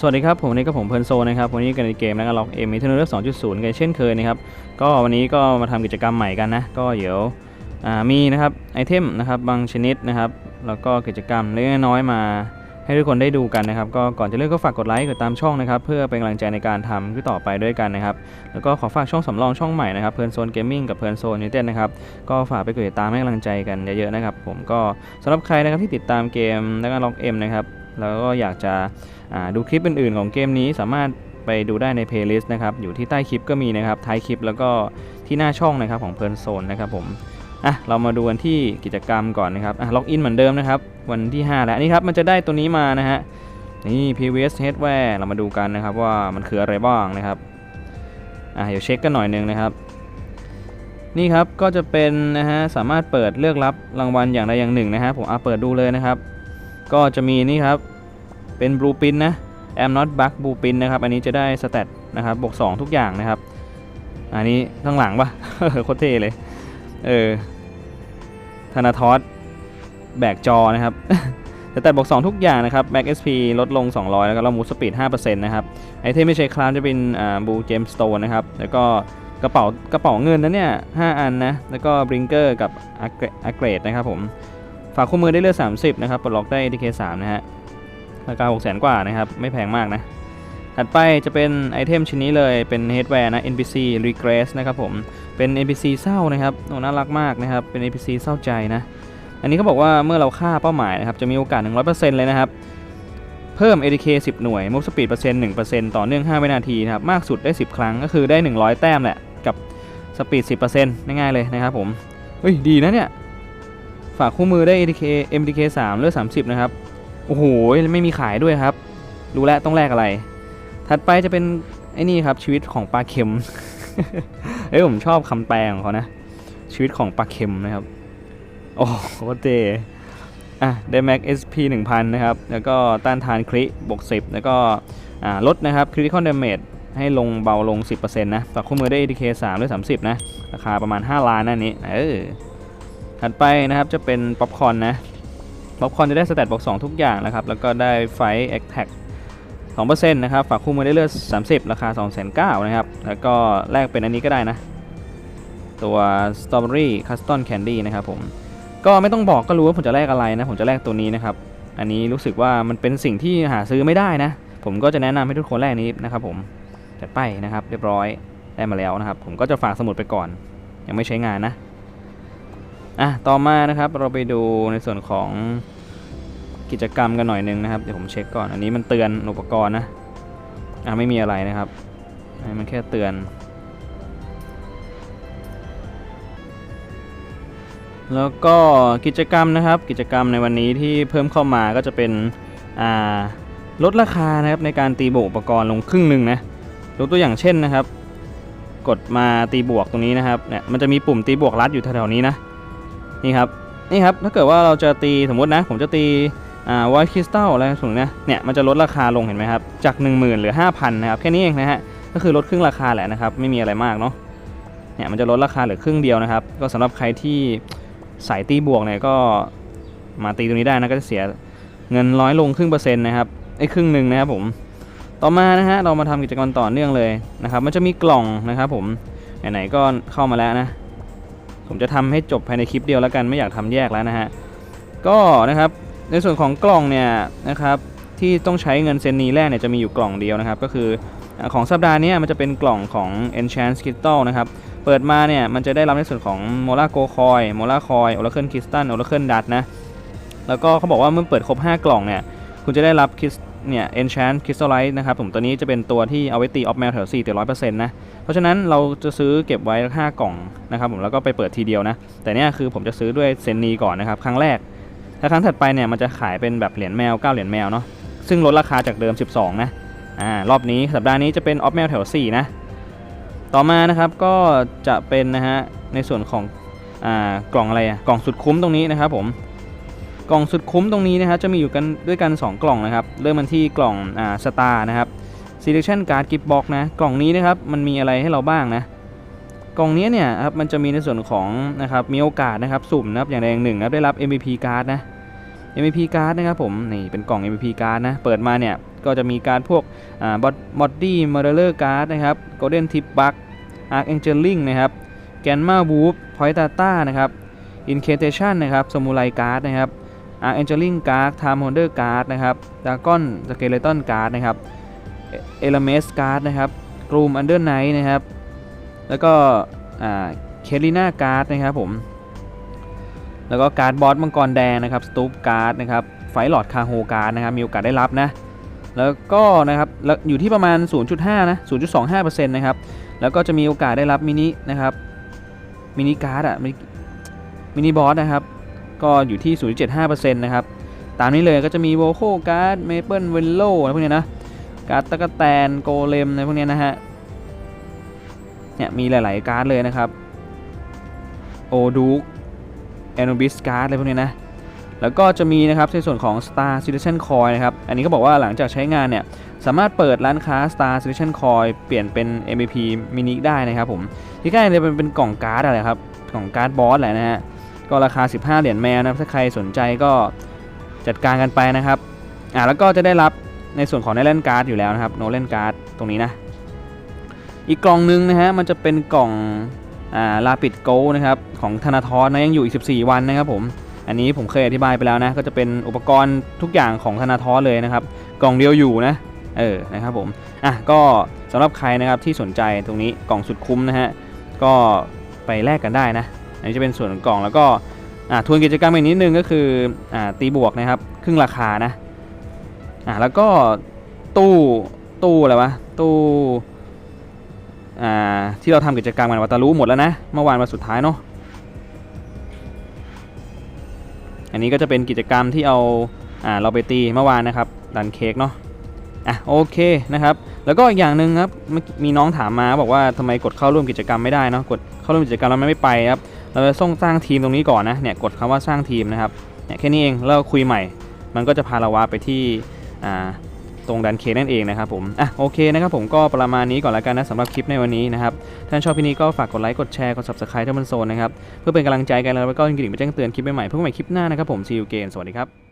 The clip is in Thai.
สวัสดีครับ ผมวันนี้ก็ผมเพลินโซนะครับ วันนี้กันในเกมแล้วก็ล็อกเอ็มมิเทอร์เลือก2.0กันเช่นเคยนะครับ ก็วันนี้ก็มาทำกิจกรรมใหม่กันนะ ก็เดี๋ยวมีนะครับไอเทมนะครับบางชนิดนะครับ แล้วก็กิจกรรมเล็กน้อยมาให้ทุกคนได้ดูกันนะครับ ก็ก่อนจะเริ่มก็ฝากกดไลค์กดตามช่องนะครับ เพื่อเป็นกำลังใจในการทำที่ต่อไปด้วยกันนะครับ แล้วก็ขอฝากช่องสำรองช่องใหม่นะครับเพลินโซนเกมมิ่งกับเพลินโซนยูเต็นะครับ ก็ฝากไปกดติดตามให้กำลังใจกันเยอะๆนะครับ ผมก็สำหรับใครนะครับที่ติดตามเกมแล้วก็ล็อกเอ็มนะครับ แล้วก็อยากจะดูคลิปอื่นๆ ของเกมนี้สามารถไปดูได้ในเพลย์ลิสต์นะครับ อยู่ที่ใต้คลิปก็มีนะครับท้ายคลิปแล้วก็ที่หน้าช่องนะครับของเพลินโซนนะครับผมอะเรามาดูกันที่กิจกรรมก่อนนะครับอะล็อกอินเหมือนเดิมนะครับ วันที่ 5 แล้วนี่ครับมันจะได้ตัวนี้มานะฮะนี่ PVS headwear เรามาดูกันนะครับว่ามันคืออะไรบ้างนะครับอะเดี๋ยวเช็คกันหน่อยหนึงนะครับ นี่ครับก็จะเป็นนะฮะสามารถเปิดเลือกรับรางวัลอย่างใดอย่างหนึ่งนะฮะผมเอาเปิดดูเลยนะครับ ก็จะมีนี่ครับ เป็นบลูปินนะ am not bug บลูปินนะครับ อันนี้จะได้สเตตนะครับบวก2 ทุกอย่างนะครับ อันนี้ข้างหลังปะโคตรเท่เลย เออธนาทอสแบกจอนะครับสเตตบวก2ทุกอย่างนะครับ Max SP ลดลง 200 แล้วก็เรามูสปีด5%นะครับ ไอเทมไม่ใช่คลามจะเป็นอ่าบูเจมสโตนนะครับ แล้วก็กระเป๋ากระเป๋าเงินนะเนี่ย 5 อันนะ แล้วก็บริงเกอร์กับอักเกรดนะครับผม ฝากคู่มือได้เลือด30 นะครับ ปลดล็อกได้ DK3 นะฮะ ราคา6 0 0 0 0 กว่านะครับ ไม่แพงมากนะ ถัดไปจะเป็นไอเทมชิ้นนี้เลย เป็น headwear นะ NPC regress นะครับผม เป็น NPC เศร้านะครับ โอ้น่ารักมากนะครับ เป็น NPC เศร้าใจนะ อันนี้เขาบอกว่าเมื่อเราฆ่าเป้าหมายนะครับ จะมีโอกาส 100%เลยนะครับ เพิ่ม ADK 10 หน่วย move speed เปอร์เซ็นต์1%ต่อเนื่อง5วินาทีนะครับ มากสุดได้ 10 ครั้ง ก็คือได้ 100 แต้มแหละ กับ speed 10%ง่ายๆเลยนะครับผม เฮ้ย ดีนะเนี่ย ฝากคู่มือได้ ADK MDK 3เลือด30 นะครับ โอ้โห ไม่มีขายด้วยครับ รู้แล้วต้องแลกอะไร ถัดไปจะเป็น ไอ้นี่ครับ ชีวิตของปลาเค็ม เอ้ยผมชอบคำแปลของเขานะ ชีวิตของปลาเค็มนะครับ โอ้โหโคตรเท่อะได้แม็ก SP 1000 นะครับ แล้วก็ต้านทานคริบวก10 แล้วก็ลดนะครับ critical damage ให้ลงเบาลง 10%นะ ฝากคู่มือได้ ADK 3ด้วย30 นะ ราคาประมาณ 5 ล้านนั่นนี้ เออ ถัดไปนะครับจะเป็นป๊อปคอนนะ ป๊อปคอนจะได้สแตทบอก2ทุกอย่างนะครับ แล้วก็ได้ไฟแอคแท็ก2%นะครับ ฝากคู่มือได้เลือด 30 ราคา 2 9 0 0 0นะครับ แล้วก็แลกเป็นอันนี้ก็ได้นะ ตัว Strawberry Custom Candy นะครับผม ก็ไม่ต้องบอกก็รู้ว่าผมจะแลกอะไรนะ ผมจะแลกตัวนี้นะครับ อันนี้รู้สึกว่ามันเป็นสิ่งที่หาซื้อไม่ได้นะ ผมก็จะแนะนำให้ทุกคนแลกนี้นะครับผม จัดไปนะครับ เรียบร้อย ได้มาแล้วนะครับ ผมก็จะฝากสมุดไปก่อน ยังไม่ใช้งานนะ อะต่อมานะครับเราไปดูในส่วนของกิจกรรมกันหน่อยหนึงนะครับเดี๋ยวผมเช็คก่อนอันนี้มันเตือนอุปกรณ์นะอะไม่มีอะไรนะครับอันนี้มันแค่เตือน แล้วก็กิจกรรมนะครับกิจกรรมในวันนี้ที่เพิ่มเข้ามาก็จะเป็นอ่าลดราคานะครับในการตีบวกอุปกรณ์ลงครึ่งหนึ่งนะยกตัวอย่างเช่นนะครับ กดมาตีบวกตรงนี้นะครับเนี่ยมันจะมีปุ่มตีบวกรัดอยู่แถวๆนี้นะ นี่ครับนี่ครับถ้าเกิดว่าเราจะตีสมมตินะ ผมจะตีอ่าไวท์คริสตัลอะไรสูงนะเนี่ยมันจะลดราคาลงเห็นไหมครับจาก 1 0,000เหลือ 5,000นะครับแค่นี้เองนะฮะก็คือลดครึ่งราคาแหละนะครับไม่มีอะไรมากเนาะเนี่ยมันจะลดราคาเหลือครึ่งเดียวนะครับ ก็สำหรับใครที่สายตีบวกเนี่ยก็มาตีตรงนี้ได้นะก็จะเสียเงินร้อยลงครึ่งเปอร์เซ็นต์นะครับไอ้ครึ่งหนึ่งนะครับผมต่อมานะฮะเรามาทำกิจกรรมต่อเนื่องเลยนะครับ มันจะมีกล่องนะครับผมไหนๆก็เข้ามาแล้วนะ ผมจะทำให้จบภายในคลิปเดียวแล้วกันไม่อยากทำแยกแล้วนะฮะก็นะครับในส่วนของกล่องเนี่ยนะครับที่ต้องใช้เงินเซนนีแรกเนี่ยจะมีอยู่กล่องเดียวนะครับ ก็คือของสัปดาห์นี้มันจะเป็นกล่องของ Enchant Crystal นะครับเปิดมาเนี่ยมันจะได้รับในส่วนของ Mola Go Coin Mola Coin Oracle Crystal Oracle Dust นะแล้วก็เขาบอกว่าเมื่อเปิดครบ 5 กล่องเนี่ย คุณจะได้รับคริสเนี่ย Enchant Crystallite นะครับผมตัวนี้จะเป็นตัวที่เอาไว้ตีออฟแมวแถว4แต่ร้อยเปอร์เซ็นต์นะ เพราะฉะนั้นเราจะซื้อเก็บไว้ 5 กล่องนะครับผมแล้วก็ไปเปิดทีเดียวนะ แต่เนี่ยคือผมจะซื้อด้วยเซนนีก่อนนะครับ ครั้งแรก ถ้าครั้งถัดไปเนี่ยมันจะขายเป็นแบบเหรียญแมว 9 เหรียญแมวเนาะซึ่งลดราคาจากเดิม 12 นะอ่ารอบนี้สัปดาห์นี้จะเป็นออฟแมวแถว 4 นะ ต่อมานะครับก็จะเป็นนะฮะในส่วนของอ่ากล่องอะไรอะกล่องสุดคุ้มตรงนี้นะครับผม กล่องสุดคุ้มตรงนี้นะครับจะมีอยู่กันด้วยกัน 2 กล่องนะครับ เริ่มมันที่กล่องอ่าสตาร์นะครับ selection card gift box นะ กล่องนี้นะครับมันมีอะไรให้เราบ้างนะ กล่องนี้เนี่ยครับมันจะมีในส่วนของนะครับมีโอกาสนะครับสุ่มนะครับอย่างใดอย่างหนึ่งนะครับได้รับ MVP card นะ MVP card นะครับผมนี่เป็นกล่อง MVP card นะเปิดมาเนี่ยก็จะมีการพวกอ่าบอดดี้มอร์เลอร์การ์ดนะครับ Golden Tip Bug Archangelic นะครับ Gamma Whoop Point Data นะครับ Incantation นะครับ Samurai Card นะครับ Archangelic Card Time Holder Card นะครับ Dragon Skeleton Card นะครับ Elemes Card นะครับ Gloom Under Night นะครับ แล้วก็อ่าเคลิน่าการ์ดนะครับผม แล้วก็การ์ดบอสมังกรแดงนะครับสตูปการ์ดนะครับไฟหลอดคาโฮการ์ดนะครับมีโอกาสได้รับนะ แล้วก็นะครับอยู่ที่ประมาณ 0.5 นะ 0.25%นะครับ แล้วก็จะมีโอกาสได้รับมินินะครับมินิการ์ดอะมินิบอสนะครับ ก็อยู่ที่ 0.75%นะครับ ตามนี้เลยก็จะมีโวโคการ์ดเมเปิลเวลโลอะไรพวกเนี้ยนะ การ์ดตะกแตนโกเลมอะไรพวกเนี้ยนะฮะ เนี่ยมีหลาย ๆ การ์ดเลยนะครับ โอดูกแอนบิสการ์ดอะไรพวกนี้นะ แล้วก็จะมีนะครับในส่วนของ Star Citizen Coin นะครับ อันนี้ก็บอกว่าหลังจากใช้งานเนี่ย สามารถเปิดร้านค้า Star Citizen Coin เปลี่ยนเป็น MVP Mini ได้นะครับผม ที่ใกล้เลยเป็นเป็นกล่องการ์ดอะไรครับ กล่องการ์ดบอสแหละนะฮะ ก็ราคา 15 เหรียญแมวนะถ้าใครสนใจก็จัดการกันไปนะครับอ่าแล้วก็จะได้รับในส่วนของในเล่นการ์ดอยู่แล้วนะครับโนเล่นการ์ดตรงนี้นะ อีกกล่องหนึงนะฮะมันจะเป็นกล่องอ่าลาปิดโกนะครับของธนาทรนะยังอยู่อีก 14 วันนะครับผมอันนี้ผมเคยอธิบายไปแล้วนะ ก็จะเป็นอุปกรณ์ทุกอย่างของธนาทรเลยนะครับ กล่องเดียวอยู่นะ เออนะครับผมอะก็สำหรับใครนะครับที่สนใจตรงนี้กล่องสุดคุ้มนะฮะก็ไปแลกกันได้นะ นนี้จะเป็นส่วนของกล่องแล้วก็ทวนกิจกรรมอีกนิดนึงก็คืออตีบวกนะครับครึ่งราคานะอ่าแล้วก็ตู้ตู้อะไรวะตู้อ่าที่เราทำกิจกรรมกันวัตารู้หมดแล้วนะเมื่อวานวันสุดท้ายเนาะอันนี้ก็จะเป็นกิจกรรมที่เอาอ่าเราไปตีเมื่อวานนะครับดันเค้กเนาะอะโอเคนะครับ แล้วก็อีกอย่างหนึ่งครับมีน้องถามมาบอกว่าทำไมกดเข้าร่วมกิจกรรมไม่ได้เนาะกดเข้าร่วมกิจกรรมแล้วไม่ไปครับ เราจะต้งสร้างทีมตรงนี้ก่อนนะเนี่ยกดคำว่าสร้างทีมนะครับเนี่ยแค่นี้เองแล้วคุยใหม่ มันก็จะพาเราวาไปที่ตรงดันเคนั่นเองนะครับผมอะโอเคนะครับผมก็ประมาณนี้ก่อนแล้วกันนะสำหรับคลิปในวันนี้นะครับถ้าชอบพินี้ก็ฝากกดไลค์กดแชร์กด subscribe ท่านมันโซนนะครับเพื่อเป็นกำลังใจกันแล้วก็กระดิ่งมาแจ้งเตือนคลิปใหม่ๆเพื่อใหม่คลิปหน้านะครับผมซีอูเกนสวัสดีครับ